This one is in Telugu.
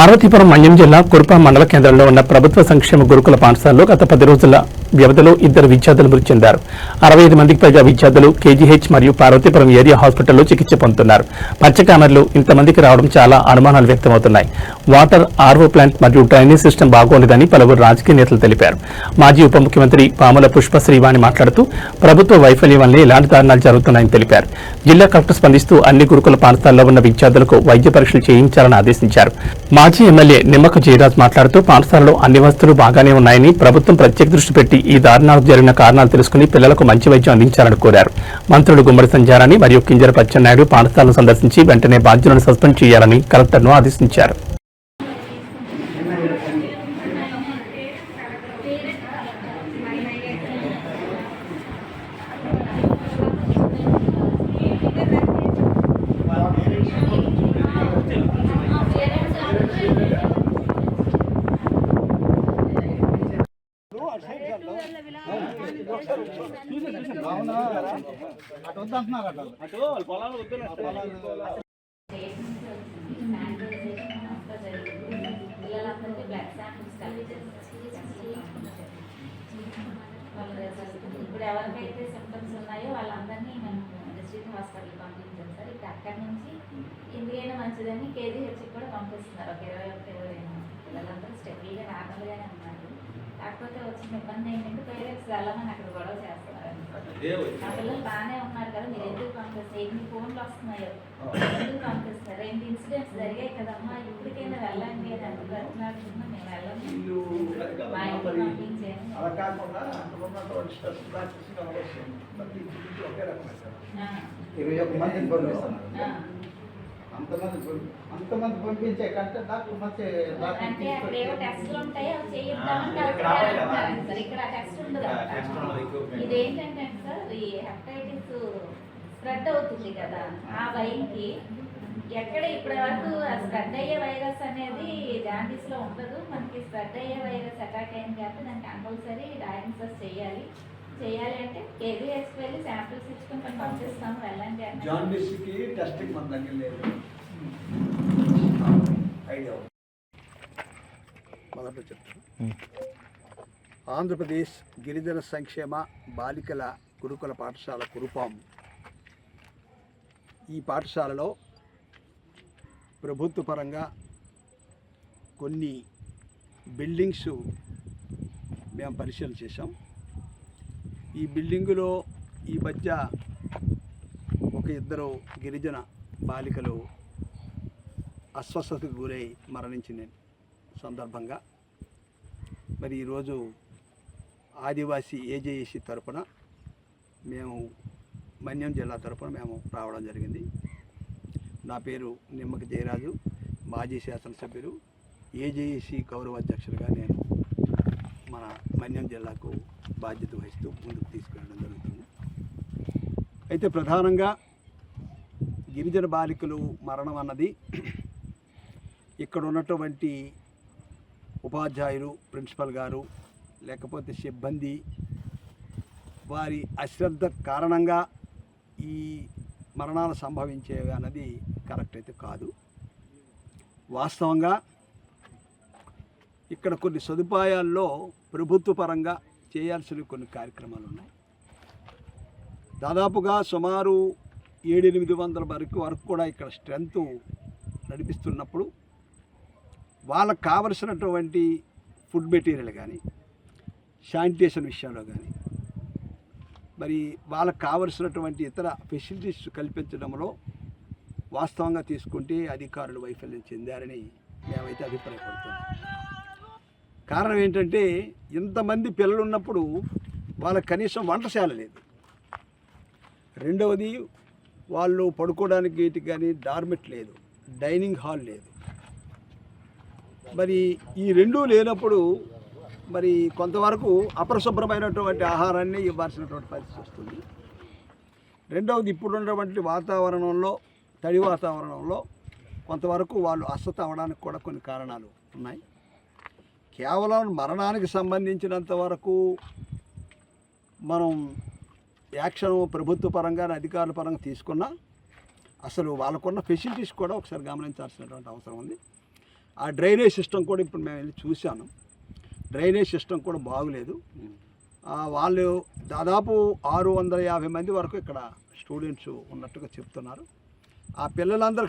పార్వతీపురం మన్యం జిల్లా కురుపా మండల కేంద్రంలో ఉన్న ప్రభుత్వ సంక్షేమ గురుకుల పాఠశాలలో గత పది రోజుల వ్యవధిలో ఇద్దరు విద్యార్థులు మృతి చెందారు. అరవై ఐదు మందికి పైగా విద్యార్థులు కేజీహెచ్ మరియు పార్వతీపురం ఏరియా హాస్పిటల్లో చికిత్స పొందుతున్నారు. పచ్చకామర్లు ఇంతమందికి రావడం చాలా అనుమానాలు వ్యక్తమవుతున్నాయి. వాటర్ ఆర్వో ప్లాంట్ మరియు డ్రైనేజ్ సిస్టమ్ బాగోలేదని పలువురు రాజకీయ నేతలు తెలిపారు. మాజీ ఉప ముఖ్యమంత్రి పాముల పుష్ప శ్రీవాణి మాట్లాడుతూ ప్రభుత్వ వైఫల్యం వల్లే ఇలాంటి దారుణాలు జరుగుతున్నాయని తెలిపారు. జిల్లా కలెక్టర్ స్పందిస్తూ అన్ని గురుకుల పాఠశాలలో ఉన్న విద్యార్థులకు వైద్య పరీక్షలు చేయించాలని ఆదేశించారు. మాజీ ఎమ్మెల్యే నిమ్మక జయరాజ్ మాట్లాడుతూ పాఠశాలలో అన్ని వసతులు బాగానే ఉన్నాయని ప్రభుత్వం ప్రత్యేక దృష్టి పెట్టి ఈ దారుణాలకు జరిగిన కారణాలు తెలుసుకుని పిల్లలకు మంచి వైద్యం అందించాలని కోరారు. మంత్రులు గుమ్మడి సంచారాన్ని మరియు కింజర పచ్చెన్నాయుడు పాఠశాలను సందర్శించి వెంటనే బాధ్యులను సస్పెండ్ చేయాలని కలెక్టర్ను ఆదేశించారు. పిల్లలందరికీ బ్లడ్ శాంపిల్స్ కలెక్ట్ వాళ్ళ రిజల్ట్ ఇప్పుడు ఎవరికైతే సిమ్టమ్స్ ఉన్నాయో వాళ్ళందరినీ మేము డిస్ట్రిక్ట్ హాస్పిటల్ పంపించాం సార్ ఇక్కడ అక్కడి నుంచి ఎందుకైనా మంచిదని కేజీహెచ్కి కూడా పంపిస్తున్నారు ఒక ఇరవై ఒకటి ఇరవై పిల్లలందరూ స్టెబుల్గా నార్మల్గానే ఉన్నారు కాకపోతే వచ్చిన ఇబ్బంది ఏంటంటే పేరెంట్స్ వెళ్ళమని అక్కడ గొడవ చేస్తున్నారు పిల్లలు బాగానే ఉన్నారు కదా మీరు ఎందుకు పంపిస్తారు ఎన్ని ఫోన్లు వస్తున్నాయో. ఎందుకు పంపిస్తారు రెండు ఇన్సిడెంట్స్ జరిగాయి కదమ్మా ఇప్పటికైనా వెళ్ళండి అని అందరూ అట్లాడుతున్నా మేము వెళ్ళము. మా ఇంటికి పంపించాము అలా కాకుండా ప్రాక్టీస్ ఒకే రకమైన. ఆ, ఇరవై ఒక్క పంపిస్తున్నారు ఆ. అంతమంది అంతమంది పంపించే కంటే మంచి equipment. ఇదేంటంటే హెపటైటిస్ స్ప్రెడ్ అవుతుంది కదా ఆ భయంకి ఎక్కడ ఇప్పటి వరకు స్ప్రెడ్ అయ్యే వైరస్ అనేది జాండీస్లో ఉండదు. మనకి స్ప్రెడ్ అయ్యే వైరస్ అటాక్ అయింది కాబట్టి దానికి కంపల్సరీ డయాగ్నోసిస్ చేయాలి. చేయాలి అంటే కేజీఎస్ వెళ్ళి శాంపిల్స్ ఇచ్చుకుని పంపిస్తాము వెళ్ళండి అంటే జాండీస్కి టెస్టింగ్ మన దగ్గర లేదు. మొదట చెప్తాను. ఆంధ్రప్రదేశ్ గిరిజన సంక్షేమ బాలికల గురుకుల పాఠశాల కురుపాం. ఈ పాఠశాలలో ప్రభుత్వ పరంగా కొన్ని బిల్డింగ్స్ మేము పరిశీలన చేశాం. ఈ బిల్డింగులో ఈ మధ్య ఒక ఇద్దరు గిరిజన బాలికలు అస్వస్థతకు గురై మరణించిన సందర్భంగా మరి ఈరోజు ఆదివాసీ ఏజేఏసీ తరపున మేము మన్యం జిల్లా తరఫున మేము రావడం జరిగింది. నా పేరు నిమ్మక జయరాజు మాజీ శాసనసభ్యులు ఏజేఈసి గౌరవ అధ్యక్షులుగా నేను మన మన్యం జిల్లాకు బాధ్యత వహిస్తూ ముందుకు తీసుకెళ్ళడం జరుగుతుంది. అయితే ప్రధానంగా గిరిజన బాలికలు మరణం అన్నది ఇక్కడ ఉన్నటువంటి ఉపాధ్యాయులు ప్రిన్సిపల్ గారు లేకపోతే సిబ్బంది వారి అశ్రద్ధ కారణంగా ఈ మరణాలు సంభవించేవి అన్నది కరెక్ట్ అయితే కాదు. వాస్తవంగా ఇక్కడ కొన్ని సదుపాయాల్లో ప్రభుత్వ పరంగా చేయాల్సిన కొన్ని కార్యక్రమాలు ఉన్నాయి. దాదాపుగా సుమారు ఏడెనిమిది వందల వరకు వరకు కూడా ఇక్కడ స్ట్రెంత్ నడిపిస్తున్నప్పుడు వాళ్ళకు కావలసినటువంటి ఫుడ్ మెటీరియల్ కానీ శానిటేషన్ విషయంలో కానీ మరి వాళ్ళకు కావలసినటువంటి ఇతర ఫెసిలిటీస్ కల్పించడంలో వాస్తవంగా తీసుకుంటే అధికారులు వైఫల్యం చెందారని మేమైతే అభిప్రాయపడుతున్నాం. కారణం ఏంటంటే ఇంతమంది పిల్లలు ఉన్నప్పుడు వాళ్ళకి కనీసం వంటశాల లేదు. రెండవది వాళ్ళు పడుకోవడానికి వీటికి కానీ డార్మెట్ లేదు డైనింగ్ హాల్ లేదు. మరి ఈ రెండూ లేనప్పుడు మరి కొంతవరకు అపరిశుభ్రమైనటువంటి ఆహారాన్ని ఇవ్వాల్సినటువంటి పరిస్థితి వస్తుంది. రెండవది ఇప్పుడున్నటువంటి వాతావరణంలో తడి వాతావరణంలో కొంతవరకు వాళ్ళు అస్వత అవడానికి కూడా కొన్ని కారణాలు ఉన్నాయి. కేవలం మరణానికి సంబంధించినంత వరకు మనం యాక్షన్ ప్రభుత్వ పరంగా అధికారుల పరంగా తీసుకున్నా అసలు వాళ్ళకున్న ఫెసిలిటీస్ కూడా ఒకసారి గమనించాల్సినటువంటి అవసరం ఉంది. ఆ డ్రైనేజ్ సిస్టమ్ కూడా ఇప్పుడు మేము వెళ్ళి చూశాను. డ్రైనేజ్ సిస్టమ్ కూడా బాగులేదు. వాళ్ళు దాదాపు ఆరు వందల యాభై మంది వరకు ఇక్కడ స్టూడెంట్స్ ఉన్నట్టుగా చెప్తున్నారు. ఆ పిల్లలందరికి